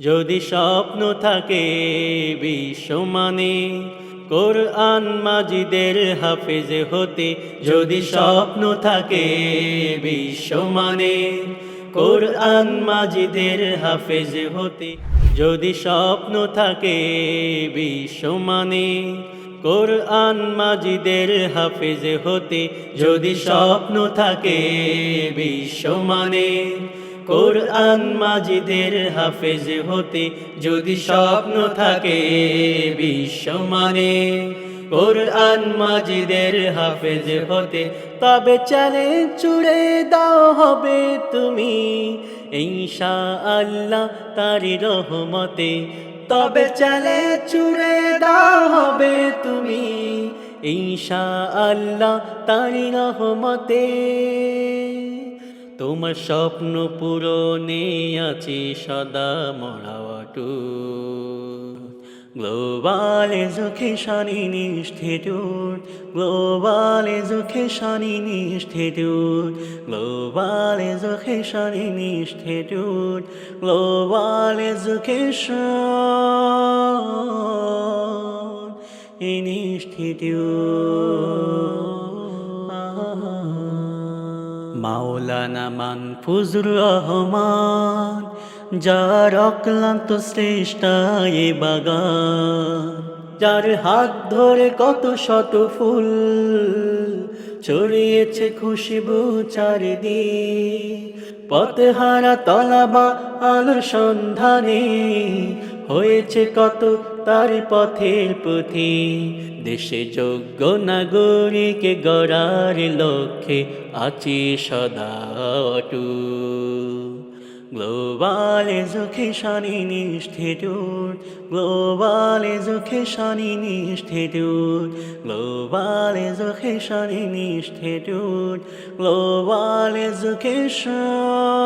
যদি স্বপ্ন থাকে বিশ্বমানে, কোরআন মাজিদের হাফেজ হতে, যদি স্বপ্ন থাকে বিশ্বমানে, কোরআন মাজিদের হাফেজ হতে, যদি স্বপ্ন থাকে বিশ্বমানে, কোরআন মাজিদের হাফেজ হতে, যদি স্বপ্ন থাকে বিশ্বমানে কোরআন মাজিদের হাফেজ হতে যদি স্বপ্ন থাকে বিশ্বমানে কোরআন মাজিদের হাফেজ হতে তবে চ্যালেঞ্জ চুড়ে দাও হবে তুমি। ইনশা আল্লাহ তারি রহমতে তবে চ্যালেঞ্জ চুড়ে দাও হবে তুমি। ইনশা আল্লাহ তারি রহমতে। তোমার স্বপ্ন পূরণে আছি সদা মরাওয়াটু global education institute global education institute global education institute global education institute Maulana Manfuzur Rahman যার অক্লান্ত শ্রেষ্ঠ বাগান। যার হাত ধরে কত শত ফুল ছড়িয়েছে খুশবু চারিদি পথহারা তলাবা আলোর সন্ধানে হয়েছে কত তার পথের পুঁথি। দেশে যোগ্য নাগরিক গড়ার লক্ষ্যে আছি সদা অটুট। Global education institute global education institute global education institute global education